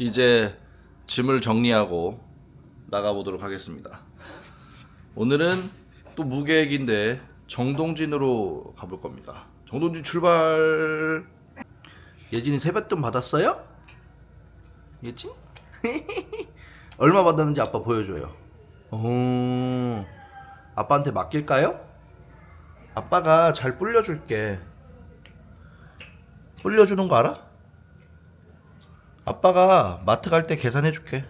이제 짐을 정리하고 나가보도록 하겠습니다. 오늘은 또 무계획인데 정동진으로 가볼 겁니다. 정동진 출발. 예진이 세뱃돈 받았어요? 예진? 얼마 받았는지 아빠 보여줘요. 오, 아빠한테 맡길까요? 아빠가 잘 불려줄게. 불려주는 거 알아? 아빠가 마트 갈 때 계산해 줄게.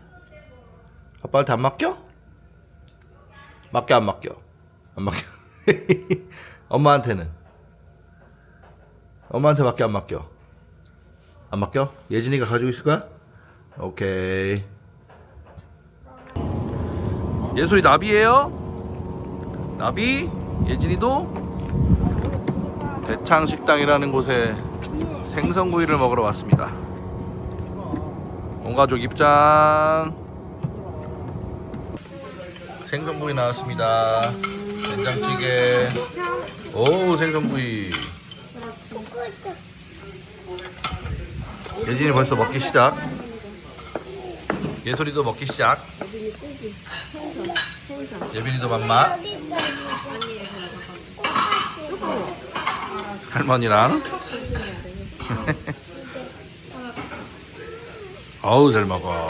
아빠한테 안 맡겨? 맡겨 안 맡겨? 안 맡겨. 엄마한테는? 엄마한테 맡겨 안 맡겨? 안 맡겨? 예진이가 가지고 있을 거야? 오케이. 예솔이 나비예요? 나비? 예진이도 대창 식당이라는 곳에 생선구이를 먹으러 왔습니다. 온 가족 입장. 생선구이 나왔습니다. 된장찌개. 오 생선구이. 예진이 벌써 먹기 시작. 예솔이도 먹기 시작. 예빈이도 맘마. 할머니랑. 어우 잘 먹어.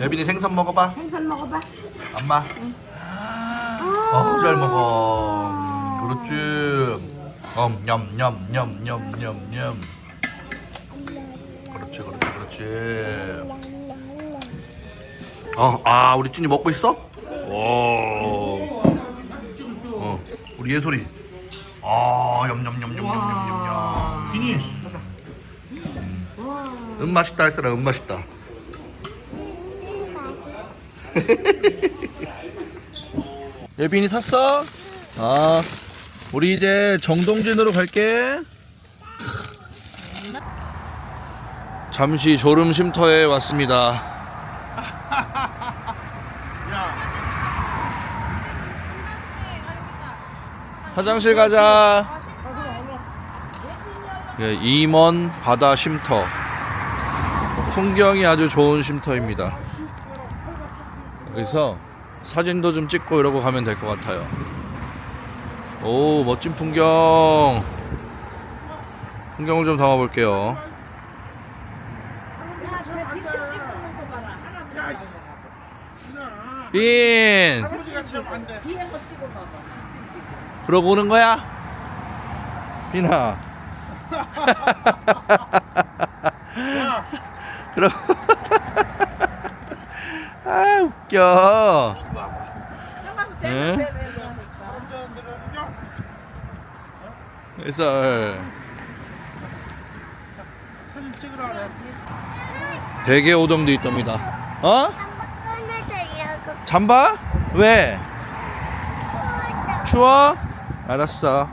예빈이 생선 먹어봐. 생선 먹어봐. 엄마. 어우 잘 먹어. 그렇지. 음, 냠냠냠냠냠냠. 그렇지 그렇지 그렇지. 어, 아 우리 찐이 먹고 있어? 오. 어, 우리 예솔이. 아, 냠냠냠냠냠냠냠. 찐이. 음 맛있다 했어라 음 맛있다. 예빈이 탔어? 아, 우리 이제 정동진으로 갈게. 잠시 졸음 쉼터에 왔습니다. 화장실 가자. 예, 임원 바다 쉼터. 풍경이 아주 좋은 쉼터입니다. 그래서 사진도 좀 찍고 이러고 가면 될 것 같아요. 오, 멋진 풍경. 풍경을 좀 담아 볼게요. 야, 쟤 뒷집 찍고 있는 거 봐라. 하나 보라. 빈! 불어보는 거야? 빈아. 그럼. 아, 웃겨. 응? 쟤는 왜 그래서 대게 오동도 있답니다. 어? 잠바? 왜? 추워? 알았어.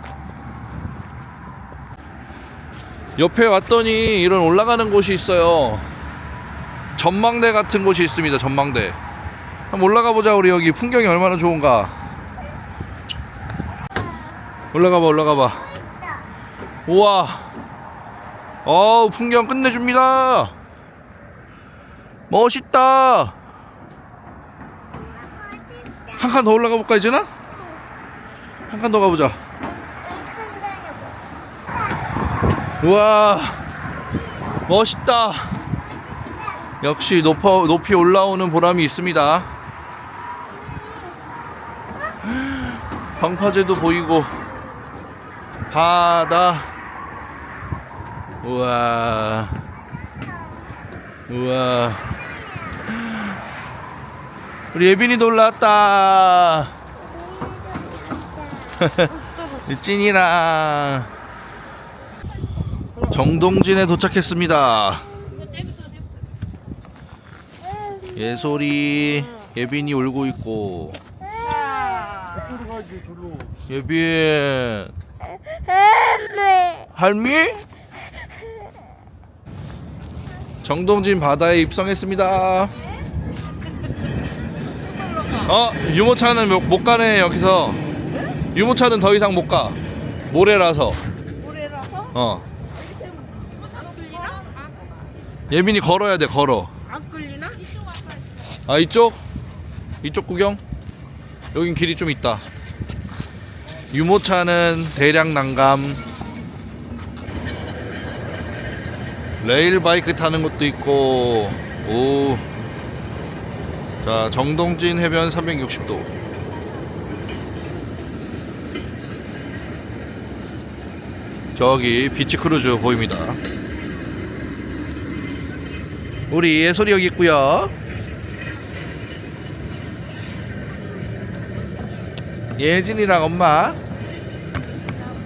옆에 왔더니 이런 올라가는 곳이 있어요. 전망대 같은 곳이 있습니다. 전망대. 한번 올라가 보자. 우리 여기 풍경이 얼마나 좋은가. 올라가 봐. 올라가 봐. 우와. 어우, 풍경 끝내줍니다. 멋있다. 한 칸 더 올라가 볼까, 이제는? 한칸 더 가보자. 우와. 멋있다. 역시 높아, 높이 올라오는 보람이 있습니다. 방파제도 보이고, 바다. 우와. 우와. 우리 예빈이도 올라왔다. 찐이랑 정동진에 도착했습니다. 예솔이 예빈이 울고 있고 예빈 할미 정동진 바다에 입성했습니다. 어 유모차는 못- 못 가네 여기서 유모차는 더 이상 못 가. 모래라서. 모래라서? 어. 예빈이 걸어야 돼 걸어? 아 이쪽? 이쪽 구경? 여긴 길이 좀 있다 유모차는 대량 난감 레일 바이크 타는 것도 있고 오. 자 정동진 해변 360도 저기 비치 크루즈 보입니다 우리 예솔이 여기 있고요 예진이랑 엄마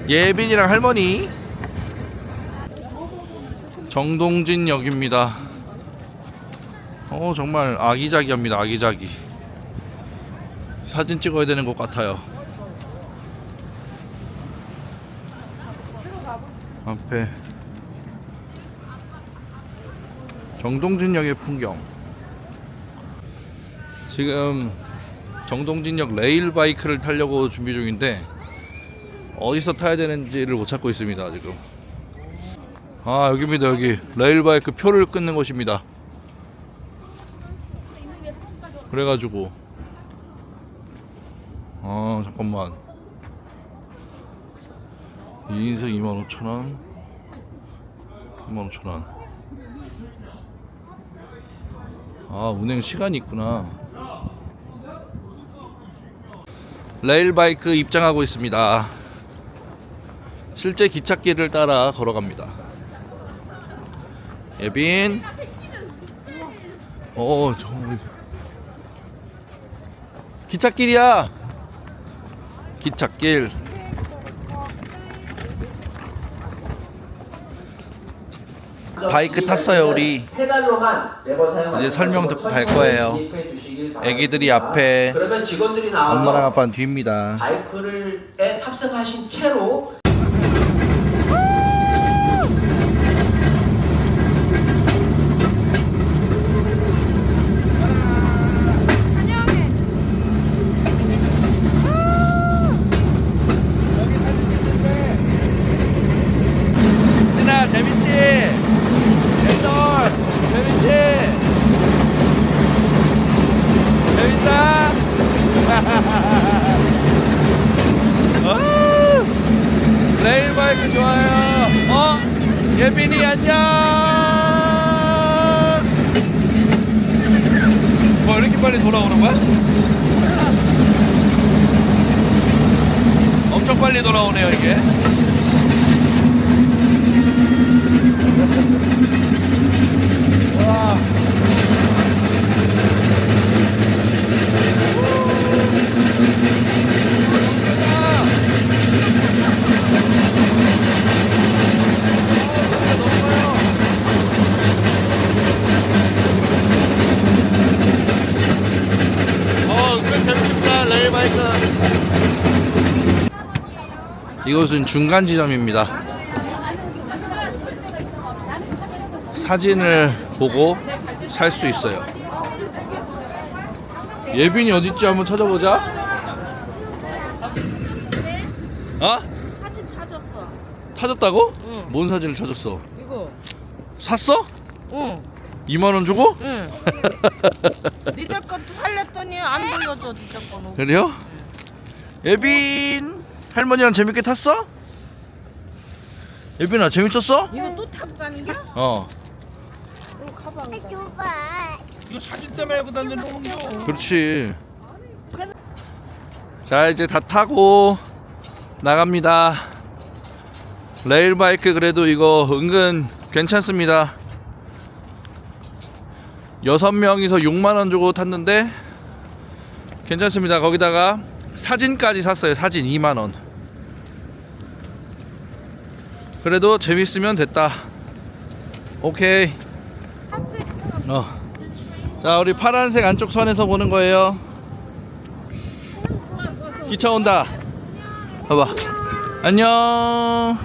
예빈이랑 할머니. 정동진 역입니다. 어 정말 아기자기합니다 아기자기. 사진 찍어야 되는 것 같아요. 앞에. 정동진역의 풍경. 지금 정동진역 레일 바이크를 타려고 준비 중인데 어디서 타야 되는지를 못 찾고 있습니다 지금. 아 여기입니다 여기. 레일 바이크 표를 끊는 곳입니다. 그래가지고. 아 잠깐만. 2인승 25,000원? 25,000원. 아 운행 시간이 있구나 레일바이크 입장하고 있습니다. 실제 기찻길을 따라 걸어갑니다. 예빈. 어 저... 기찻길이야. 기찻길 바이크 탔어요, 우리. 페달로만 레버 사용 이제 설명 듣고 갈 거예요. 애기들이 앞에, 그러면 직원들이 나와서 엄마랑 아빠는 뒤입니다 바이크를 에 탑승하신 채로 진아 재밌지? 앤돌 재밌지? 재밌다? 어, 레일 바이크 좋아요 어? 예빈이 안녕 뭐 이렇게 빨리 돌아오는 거야? 엄청 빨리 돌아오네요 이게 어, 은근 재밌습니다. 레일 바이크. 이곳은 중간 지점입니다. 사진을 보고 살 수 있어요. 예빈이 어딨지 한번 찾아보자. 어? 사진 찾았어. 찾았다고? 응. 뭔 사진을 찾았어? 이거. 샀어? 응. 2만 원 주고? 응. 니들 것도 살렸더니 안 보여줘 니들 거는. 그래요? 예빈 할머니랑 재밌게 탔어? 예빈아 재밌었어? 이거 또 타고 가는 게? 어 이거 가방이다. 이거 사진 때문에 그다 내놓은 거. 그렇지 자 이제 다 타고 나갑니다 레일바이크 그래도 이거 은근 괜찮습니다 여섯 명이서 6만원 주고 탔는데 괜찮습니다 거기다가 사진까지 샀어요 사진. 2만 원. 그래도 재밌으면 됐다. 오케이. 어. 자 우리 파란색 안쪽 선에서 보는 거예요. 기차 온다. 봐봐. 안녕.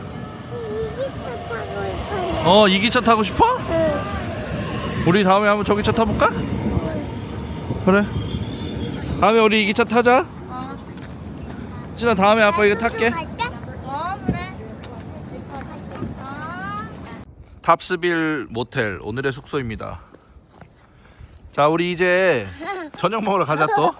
어 이 기차 타고 싶어? 우리 다음에 한번 저 기 차 타볼까? 그래. 다음에 우리 이 기차 타자 진아 다음에 아빠 이거 탈게 탑스빌 모텔 오늘의 숙소입니다. 자, 우리 이제 저녁 먹으러 가자 또.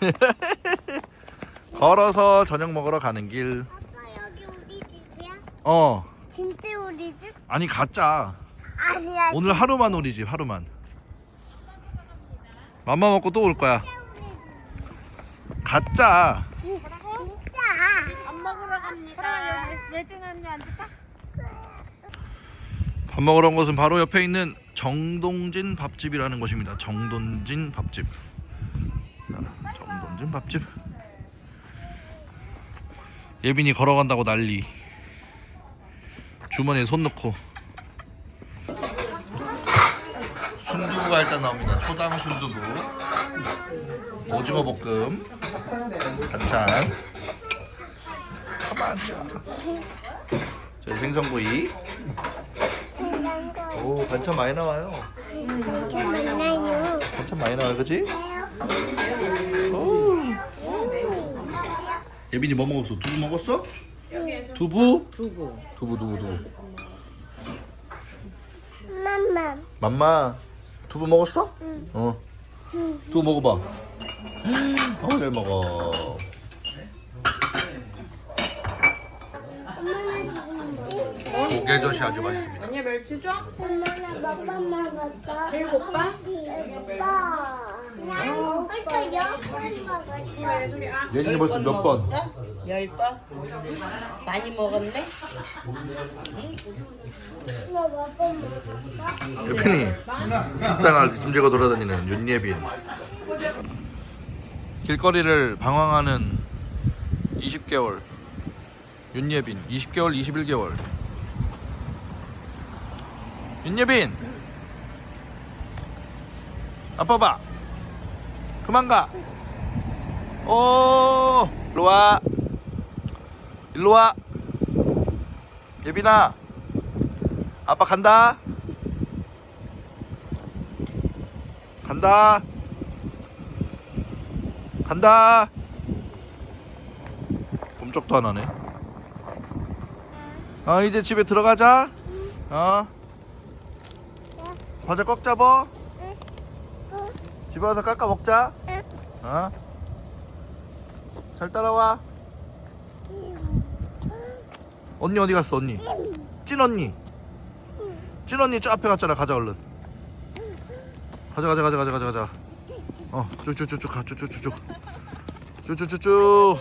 걸어서 저녁 먹으러 가는 길. 아빠 여기 우리 집이야? 어, 진짜 우리 집? 아니 가짜. 아니야. 오늘 하루만 우리 집 하루만. 맘마 먹고 또 올 거야. 가짜. 진짜. 먹으러 갑니다. 예진 언니 앉을까? 밥 먹으러 온 곳은 바로 옆에 있는 정동진 밥집이라는 곳입니다. 정동진 밥집. 자, 정동진 밥집. 예빈이 걸어간다고 난리. 주머니에 손 넣고. 순두부가 일단 나옵니다. 초당 순두부. 오징어 볶음. 반찬. 저희 생선구이. 오 반찬 많이 나와요. 저 만나요. 반찬 많이 나와요, 그지? 오. 예빈이 뭐 먹었어? 두부 먹었어? 두부? 두부. 두부 두부 두부. 맘마. 맘마 두부 먹었어? 응. 어. 두부 먹어봐. 어, 잘 먹어. 조개젓이 아주 맛있습니다. 언니 멸치 줘? 엄마는 몇번 먹었어? 배고파? 난 먹었어. 예진이 벌써 몇 번? 열 번. 많이 먹었네. 먹었어? 예빈이 식당을 뒤짐지고 돌아다니는 윤예빈 길거리를 방황하는 20개월 윤예빈 20개월 21개월. 윤예빈! 아빠 봐! 그만 가! 오, 일로와. 일로와. 예빈아. 아빠 간다. 간다. 간다. 꼼짝도 안 하네. 어, 이제 집에 들어가자. 어. 과자 꽉 잡어. 집에 와서 깎아 먹자. 어. 잘 따라와. 언니 어디 갔어, 언니? 찐 언니. 찐 언니 저 앞에 갔잖아. 가자 얼른. 가자 가자 가자 가자 가자 가자 어 쭉쭉쭉쭉 가 쭉쭉쭉쭉 쭉쭉쭉쭉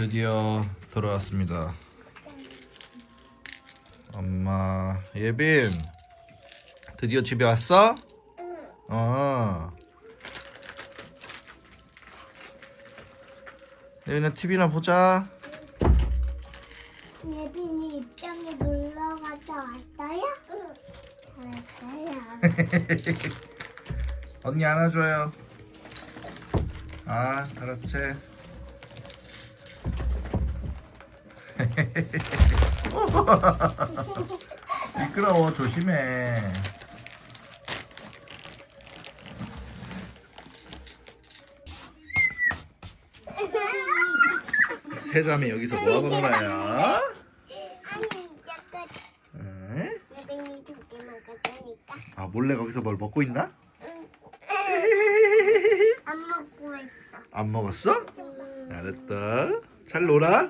드디어 돌아왔습니다 엄마 예빈 드디어 집에 왔어? 어 예빈아 TV나 보자 예빈이 입장에 놀러 갔다 왔어요? 왔어요. 언니 안아줘요. 아, 그렇지. 미끄러워, 조심해. 세자매 여기서 뭐 하고 놀아요? 응? 아, 몰래 거기서 뭘 먹고 있나? 안 먹고 있어. 안 먹었어? 음. 알았다. 잘 놀아.